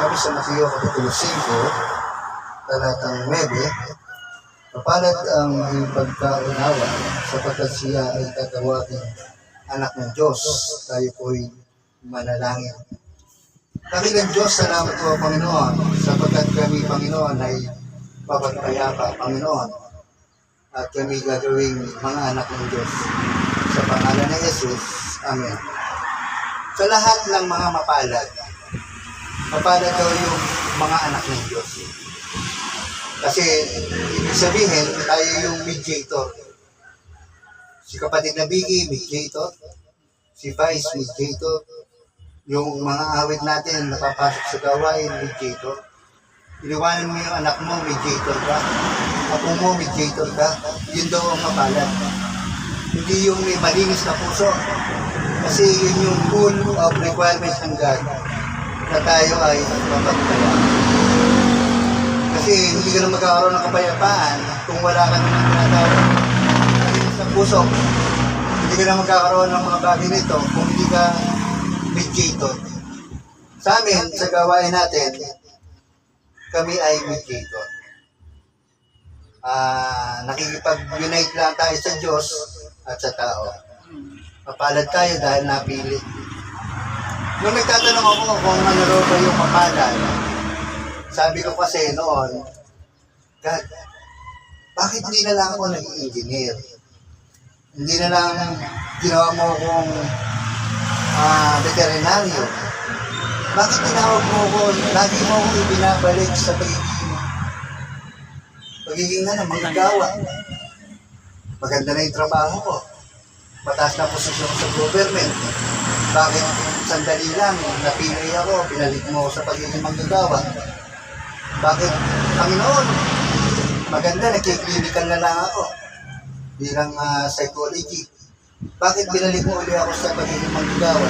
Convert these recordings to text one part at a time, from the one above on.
Sabi sa Mateo Kapitulo 5, talatang 9, Kapalad ang iyong pagkaunawa sapagkat siya ay tatawagin anak ng Diyos. Tayo po'y manalangin. Dakilang Diyos, salamat po Panginoon sapagkat kami Panginoon ay papagpayapa Panginoon at kami gagawing mga anak ng Diyos. Sa pangalan ng Jesus, Amen. Sa lahat ng mga mapalad, mapalad daw yung mga anak ng Diyos. Kasi, ibig sabihin, tayo yung mediator. Si kapatid na Biggie, mediator. Si Vice, mediator. Yung mga awit natin, napapasok sa gawain, mediator. Iniwanan mo yung anak mo, mediator ka. Apo mo, mediator ka. Yun daw ang mapalad. Hindi yung may malinis na puso. Kasi yun yung full of requirements ng God na tayo ay mapagpaya. Kasi hindi ka na magkakaroon ng kapayapaan kung wala ka naman tinatawag na puso. Hindi ka na magkakaroon ng mga bagay nito kung hindi ka mediator. Sa amin, sa gawain natin, kami ay mediator. Ah, nakikipag-unite lang tayo sa Diyos at sa tao. Mapalad tayo dahil napili. Nung nagtatanong ako kung ano ba yung mapalad, sabi ko kasi noon, God, bakit hindi na lang ako naging engineer? Hindi na lang ginawa mo akong ah, veterinaryo. Bakit tinawag mo ko, lagi mo akong ibinabalik sa pagiging pagiging na manggagawa. Maganda na yung trabaho ko. Mataas na posisyon sa government. Bakit sandali lang, napili ako, pinalik mo sa pagiging manggagawa. Bakit, Panginoon, maganda, nagkiklinical na lang ako bilang ah, psychology. Bakit binalik mo ulit ako sa pagiging manggagawa?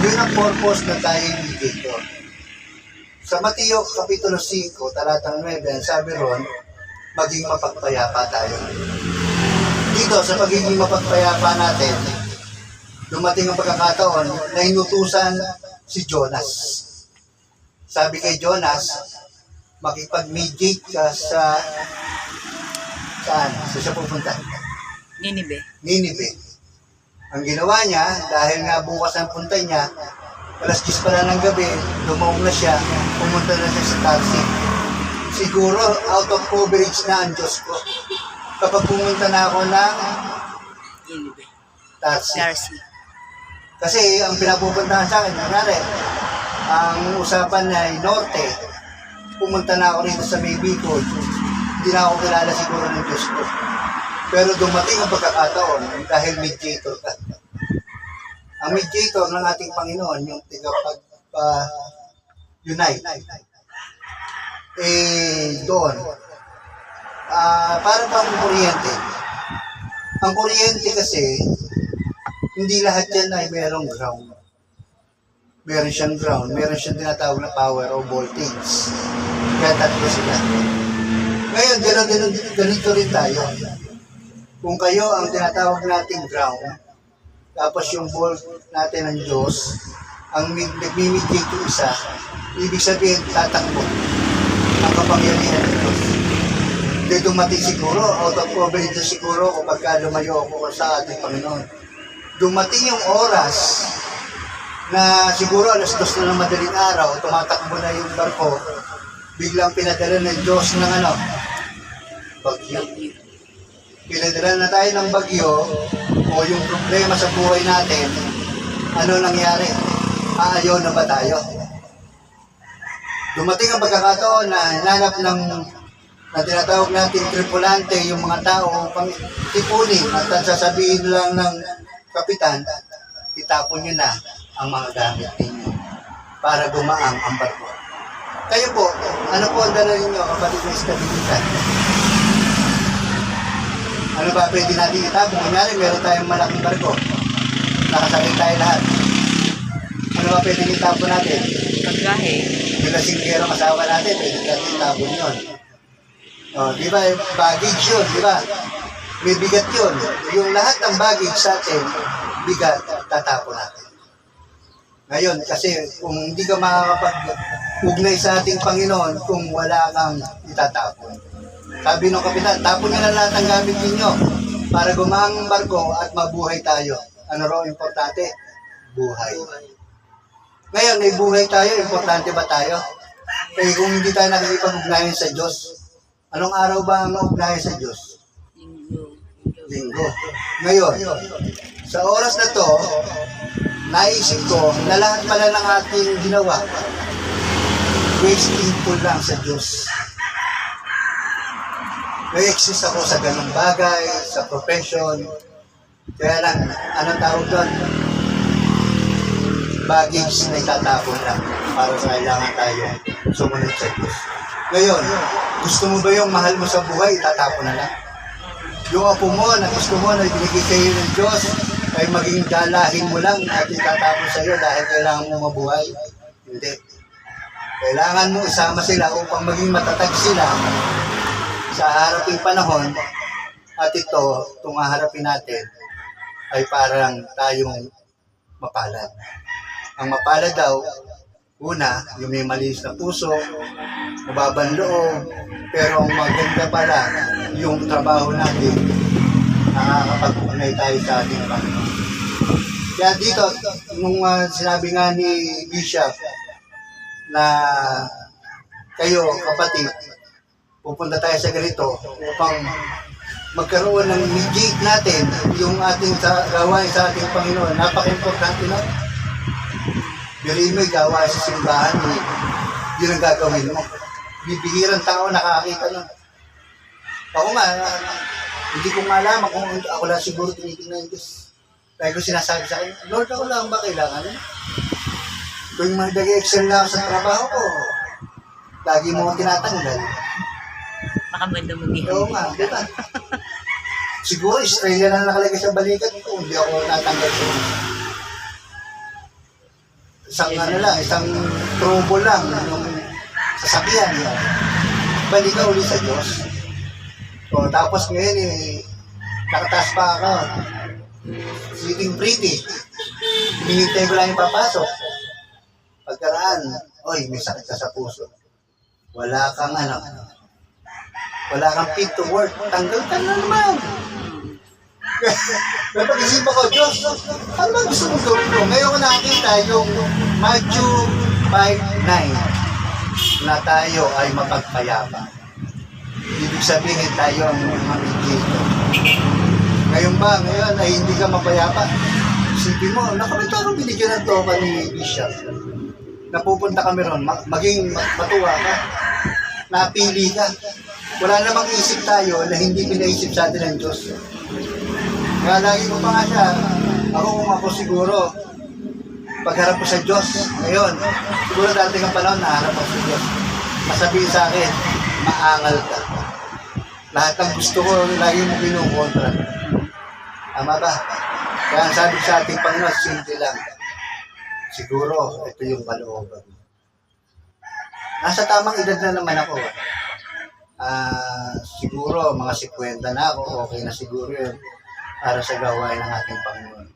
Yun ang purpose na tayo dito. Sa Mateo Kapitulo 5, talatang 9, ang sabi ron, maging mapagpayapa tayo. Dito, sa pagiging mapagpayapa natin, dumating ang pagkakataon na inutusan si Jonas. Sabi kay Jonas, makipag-mediate ka sa saan? Sa siya pupunta? Ninibe. Ninive. Ang ginawa niya, dahil nga bukas ang punta niya, alas 10 pa lang ng gabi, lumaong na siya, pumunta na siya sa taxi. Siguro, out of coverage na ang Diyos ko. Kapag pumunta na ako ng Ninibe. taxi. Darcy. Kasi ang pinapupuntahan sa akin, kunwari, ang usapan ay norte, pumunta na ako rito sa may Bicol, hindi na ako kilala siguro ng Diyos ko. Pero dumating ang pagkakataon dahil mediator ka. Ang mediator ng ating Panginoon, yung tigapag-unite. eh, doon, ah parang pang kuryente. Ang kuryente kasi, hindi lahat yan ay merong ground. Meron siyang ground, meron siyang tinatawag na power o voltage. Kaya tatlo sila. Ngayon, gano'n, gano'n, ganito rin tayo. Kung kayo ang tinatawag nating ground, tapos yung volt natin ng Diyos, ang mig- nagmimitigate yung isa, ibig sabihin tatakbo ang kapangyarihan ng Diyos. Hindi dumating siguro, out of coverage siguro kapag ka lumayo ako sa ating Panginoon. Dumating yung oras na siguro alas dos na ng madaling araw, tumatakbo na yung barko, biglang pinadala ng Diyos ng ano, bagyo. Pinadala na tayo ng bagyo o yung problema sa buhay natin, ano nangyari? Aayaw na ba tayo? Dumating ang pagkakataon na hinanap ng na tinatawag natin tripulante, yung mga tao pang tipunin at sasabihin lang ng kapitan, itapon nyo na ang mga gamit ninyo para gumaang ang barko. Kayo po, ano po ang dala ninyo kapatid ng estabilidad? Ano ba pwede natin itapon? Kunyari, meron tayong malaking barko. Nakasakay tayo lahat. Ano ba pwede itapon natin? Paggahe. Yung lasinggero kasawa natin, pwede natin itapon yun. Oh, di ba, baggage yun, di ba? May bigat yun. Yung lahat ng baggage sa atin, bigat, tatapon natin. Ngayon, kasi kung hindi ka makakapag ugnay sa ating Panginoon kung wala kang itatapon. Sabi ng kapitan, tapon niyo na lahat ng gamit ninyo para gumang ang barko at mabuhay tayo. Ano raw importante? Buhay. Ngayon, may buhay tayo, importante ba tayo? Eh kung hindi tayo nakikipag-ugnayan sa Diyos, anong araw ba ang ugnayan sa Diyos? Linggo. Ngayon, sa oras na to, naisip ko na lahat pala ng ating ginawa, wasteful lang sa Diyos. Na-exist ako sa ganung bagay, sa profession. Kaya lang, anong tawag doon? Baggage na itatapon lang para sa kailangan tayo sumunod sa Diyos. Ngayon, gusto mo ba yung mahal mo sa buhay, itatapon na lang? Yung apo mo na gusto mo na ibinigay kayo ng Diyos ay maging dalahin mo lang at itatapon sa iyo dahil kailangan mo mabuhay. Hindi. Kailangan mo isama sila upang maging matatag sila sa haraping panahon at ito, itong haharapin natin ay parang tayong mapalad. Ang mapalad daw, una, yung may malinis na puso, mababang pero ang maganda pala, yung trabaho natin, nakakapag-unay tayo sa ating Panginoon. Kaya dito, nung ah, sinabi nga ni Bishop na kayo, kapatid, pupunta tayo sa ganito upang magkaroon ng mediate natin yung ating sa, gawain sa ating Panginoon. Napaka-importante na. Yung gawain sa simbahan, eh, yun ang gagawin mo. Bibihirang tao nakakita nun. Ako nga, hindi ko malaman kung ako lang siguro tinitingnan ng Diyos. Dahil ko sinasabi sa akin, Lord, ako lang ba kailangan? Kung mag-excel na ako sa trabaho ko, lagi mo akong tinatanggal. Baka maganda mo Oo nga, di ba? Siguro, estrella na nakalagay sa balikat ko, hindi ako natanggal sa Isang ano lang, isang trouble lang, yung sasakyan. Balik ka uli sa Diyos. O, tapos ngayon eh, nakataas pa ako. Sitting pretty. Hinihintay ko lang yung papasok. Pagkaraan, oy, may sakit ka sa puso. Wala kang ano, wala kang fit to work. Tanggal ka na naman. Napag-isip ako, Diyos, ano ba gusto mong gawin ko? Ngayon ko nakakita yung Matthew 5.9 na tayo ay mapagpayapa. Ibig sabihin tayo ang mamigito. Ngayon ba, ngayon ay hindi ka mapayapa? Isipin mo, nakamit ako binigyan ng toka ni Bishop. Napupunta kami ron, ma- maging ma- matuwa ka. Napili ka. Wala namang isip tayo na hindi pinaisip sa atin ng Diyos. Kaya lagi ko pa nga siya, ako kung ako siguro, pagharap ko sa Diyos, ngayon, siguro dati ng panahon, naharap ako sa Diyos. Masabihin sa akin, maangal ka. Lahat ng gusto ko, lagi mo kinukontra. Tama ba? Kaya sabi sa ating Panginoon, simple lang. Siguro, ito yung kalooban mo. Nasa tamang edad na naman ako. Ah, siguro, mga 50 na ako, okay na siguro yun para sa gawain ng ating Panginoon.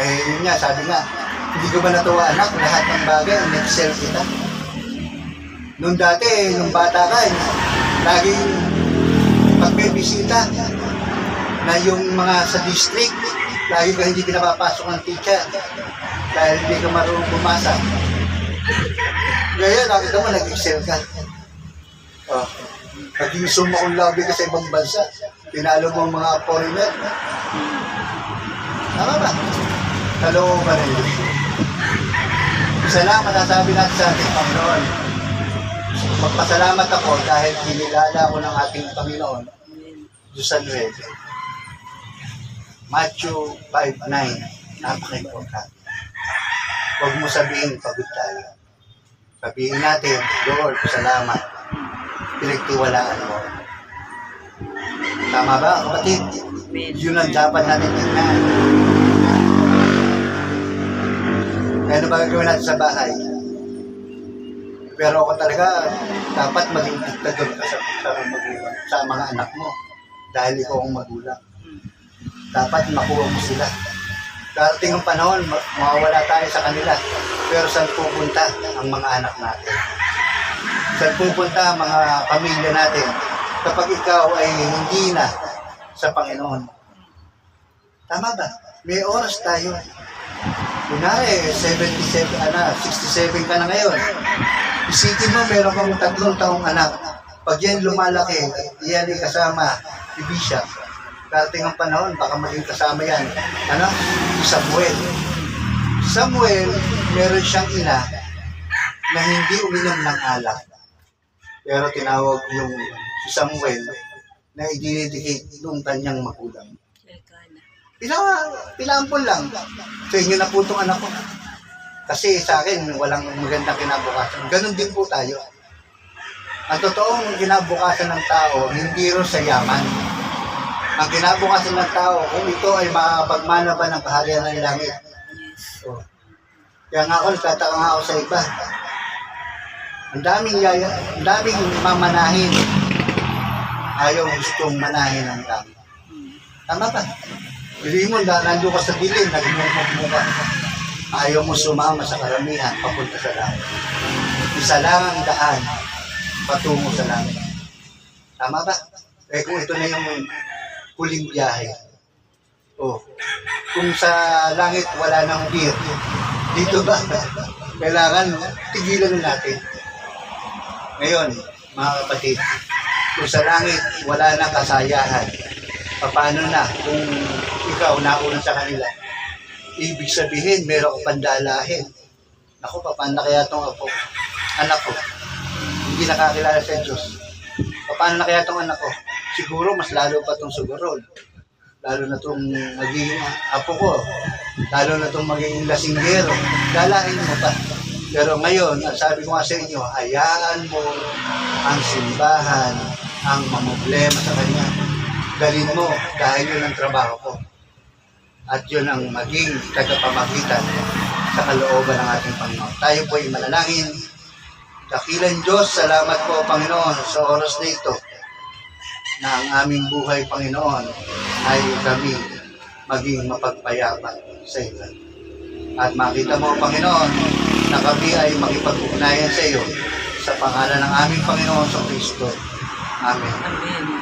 Eh, yun nga, sabi nga, hindi ko ba natuwa anak, lahat ng bagay, nag-sell kita. Noong dati, nung bata ka, eh, laging pag may bisita, na yung mga sa district, lagi ka hindi pinapapasok ng teacher dahil hindi ka marunong bumasa. Ngayon, nakita mo, nag-excel ka. Oh, naging suma kong lobby ka sa ibang bansa. Tinalo mo ang mga foreigner. Tama ba? Kalooban rin yun. Isa lang masasabi natin sa ating Panginoon. Magpasalamat ako dahil kinilala ako ng ating Panginoon. Diyos sa Nueve. Matthew 5.9 Napaka-importante. Huwag mo sabihin pagod tayo. Sabihin natin, Lord, salamat. Pinagtiwalaan mo. Tama ba, kapatid? Yun ang dapat natin tingnan. Kaya ano ba gagawin natin sa bahay? Pero ako talaga, dapat maging diktador ka sa, sa, sa mga anak mo. Dahil ikaw ang magulang. Dapat makuha mo sila. Darating ang panahon, ma- mawawala tayo sa kanila. Pero saan pupunta ang mga anak natin? Saan pupunta ang mga pamilya natin kapag ikaw ay hindi na sa Panginoon? Tama ba? May oras tayo. Kunwari, 77, ano, 67 ka na ngayon. Isipin mo, meron kang tatlong taong anak. Pag yan lumalaki, yan ay kasama ni Bishop. Darating ang panahon, baka maging kasama yan. Ano? Si Samuel. Si Samuel, meron siyang ina na hindi uminom ng alak. Pero tinawag yung si Samuel na i-dedicate nung kanyang magulang. Pila, pilampon lang. Sa inyo na po itong anak ko. Kasi sa akin, walang magandang kinabukasan. Ganon din po tayo. Ang totoong kinabukasan ng tao, hindi rin sa yaman. Ang kinabukasan ng tao, kung ito ay makapagmana ba ng kaharian ng langit. So, kaya nga ako, nagtataka nga ako sa iba. Ang daming yaya, ang daming mamanahin. Ayaw gustong manahin ng langit. Mm. Tama ba? Hindi mo, na nandun ka sa dilim, nagmumog mo ka. Ayaw mo sumama sa karamihan, papunta sa langit. Isa lang ang daan, patungo sa langit. Tama ba? Eh kung ito na yung huling biyahe. Oh, kung sa langit wala nang beer, dito ba? Kailangan tigilan na natin. Ngayon, mga kapatid, kung sa langit wala nang kasayahan, paano na kung ikaw nauna sa kanila? Ibig sabihin, meron ka pandalahin. Ako, paano na kaya itong ako? Anak ko, hindi nakakilala sa Diyos. Paano na kaya itong anak ko? Siguro, mas lalo pa itong sugurol. Lalo na itong magiging apo ko. Lalo na itong magiging lasinggero. Dalain mo pa. Pero ngayon, sabi ko nga sa inyo, hayaan mo ang simbahan, ang mamblema sa kanya. Dalin mo dahil yun ang trabaho ko. At yun ang maging tagapamagitan sa kalooban ng ating Panginoon. Tayo po ay manalangin. Dakilan Diyos, salamat po Panginoon sa oras na ito na ang aming buhay Panginoon ay kami maging mapagpayapa sa iyo. At makita mo Panginoon na kami ay makipag-ugnayan sa iyo sa pangalan ng aming Panginoon sa Kristo. Amen. Amen.